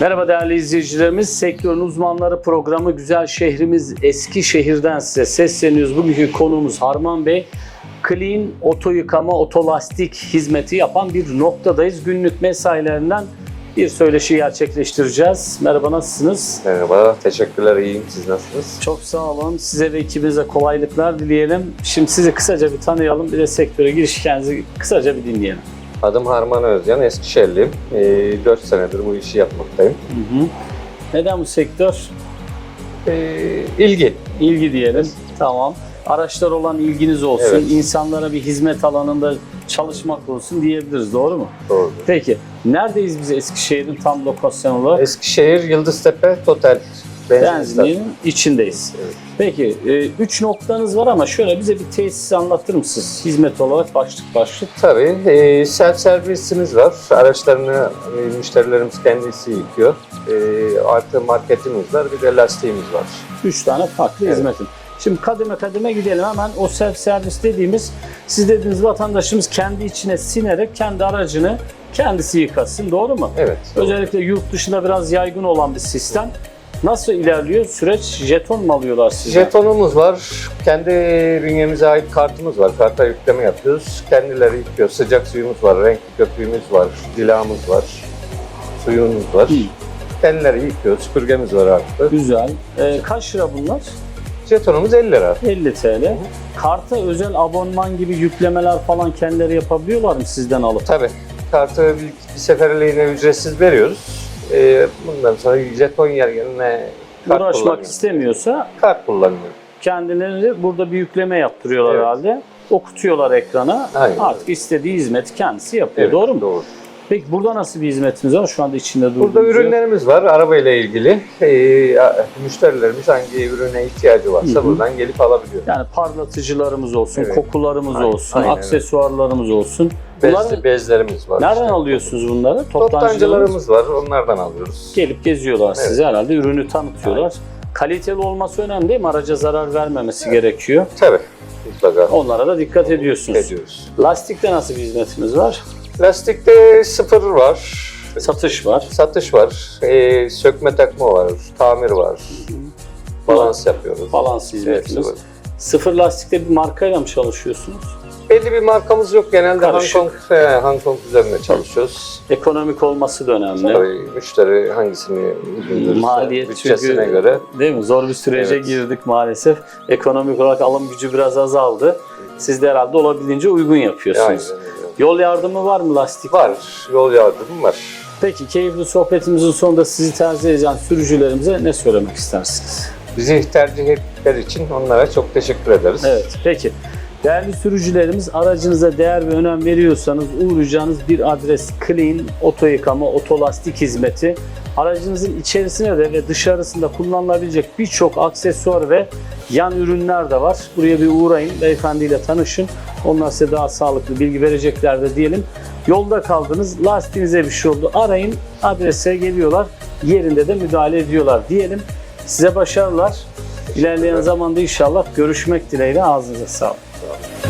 Merhaba değerli izleyicilerimiz. Sektörün uzmanları programı Güzel Şehrimiz Eskişehir'den size sesleniyoruz. Bugünkü konuğumuz Harman Bey. Clean oto yıkama, otolastik hizmeti yapan bir noktadayız. Günlük mesailerinden bir söyleşi gerçekleştireceğiz. Merhaba nasılsınız? Merhaba, teşekkürler, iyiyim. Siz nasılsınız? Çok sağ olun. Size ve ekibinize kolaylıklar dileyelim. Şimdi sizi kısaca bir tanıyalım. Bir de sektöre giriş hikayenizi kısaca bir dinleyelim. Adım Harman Özcan, Eskişehirliyim. Ee, 4 senedir bu işi yapmaktayım. Hı hı. Neden bu sektör? Ee, ilgi. İlgi diyelim. Tamam. Araçlar olan ilginiz olsun. Evet. insanlara bir hizmet alanında çalışmak olsun diyebiliriz. Doğru mu? Doğru. Peki. Neredeyiz biz Eskişehir'in tam lokasyon olarak? Eskişehir, Yıldıztepe, Total. Benzinliğin içindeyiz. Evet. Peki. 3 noktanız var ama şöyle bize bir tesisi anlatır mısınız? Hizmet olarak başlık başlık. Tabii, e, self servisimiz var. Araçlarını e, müşterilerimiz kendisi yıkıyor. E, artı marketimiz var, bir de lastiğimiz var. 3 tane farklı Evet. hizmetin. Şimdi kademe kademe gidelim hemen o self servis dediğimiz siz dediğiniz vatandaşımız kendi içine sinerek kendi aracını kendisi yıkasın doğru mu? Evet. doğru. Özellikle yurt dışında biraz yaygın olan bir sistem. Nasıl ilerliyor? Süreç jeton mu alıyorlar size? Jetonumuz var. Kendi bünyemize ait kartımız var. Karta yükleme yapıyoruz. Kendileri yüklüyor. Sıcak suyumuz var, renkli köpüğümüz var, cilamız var, suyumuz var. Hı. Kendileri yıkıyor. Süpürgemiz var artık. Güzel. Ee, kaç lira bunlar? Jetonumuz 50 lira. 50 TL. Karta özel abonman gibi yüklemeler falan kendileri yapabiliyorlar mı sizden alıp? Tabii. Kartı bir, bir seferliğine ücretsiz veriyoruz. Ee, bundan sonra jeton yerine kart Uğraşmak kullanıyor. istemiyorsa Kart kullanıyor. kendileri burada bir yükleme yaptırıyorlar Evet. herhalde. Okutuyorlar ekrana. Aynen. Artık istediği hizmeti kendisi yapıyor. Doğru mu? Doğru. Peki burada nasıl bir hizmetiniz var? Şu anda içinde durduğunuz Burada ürünlerimiz var arabayla ilgili. Ee, müşterilerimiz hangi ürüne ihtiyacı varsa Hı hı. buradan gelip alabiliyor. Yani parlatıcılarımız olsun, Evet. kokularımız Aynen, olsun, aynen. aksesuarlarımız olsun. Bunları Bezli, bezlerimiz var. nereden işte. alıyorsunuz bunları? Toptancılarımız var, onlardan alıyoruz. gelip geziyorlar Evet. size herhalde, ürünü tanıtıyorlar. Kaliteli olması önemli değil mi? Araca zarar vermemesi gerekiyor. Tabii, mutlaka Onlara da dikkat ediyorsunuz. ediyoruz. Lastikte nasıl bir hizmetimiz var? Lastikte sıfır var, Satış var. satış var, ee, sökme takma var, tamir var, balans yapıyoruz. Balans hizmetimiz. var. Sıfır lastikte bir markayla mı çalışıyorsunuz? Belli bir markamız yok. Genelde Karışık. Hong Kong, he, Hong Kong üzerinde çalışıyoruz. Ekonomik olması da önemli. Tabii müşteri hangisini Maliyet bütçesine çünkü göre. değil mi? Zor bir sürece Evet. girdik maalesef. Ekonomik olarak alım gücü biraz azaldı. Siz de herhalde olabildiğince uygun yapıyorsunuz. Aynen. Yol yardımı var mı lastik? Var, yol yardımı var. Peki keyifli sohbetimizin sonunda sizi tercih eden sürücülerimize ne söylemek istersiniz? Bizi tercih ettikleri için onlara çok teşekkür ederiz. Evet, peki. Değerli sürücülerimiz aracınıza değer ve önem veriyorsanız uğrayacağınız bir adres Clean Oto Yıkama Otolastik Hizmeti. Aracınızın içerisine de ve dışarısında kullanılabilecek birçok aksesuar ve yan ürünler de var. Buraya bir uğrayın, beyefendiyle tanışın. Onlar size daha sağlıklı bilgi verecekler de diyelim. Yolda kaldınız, lastiğinize bir şey oldu. Arayın, adrese geliyorlar. Yerinde de müdahale ediyorlar diyelim. Size başarılar. İlerleyen zamanda inşallah görüşmek dileğiyle ağzınıza sağlık. So.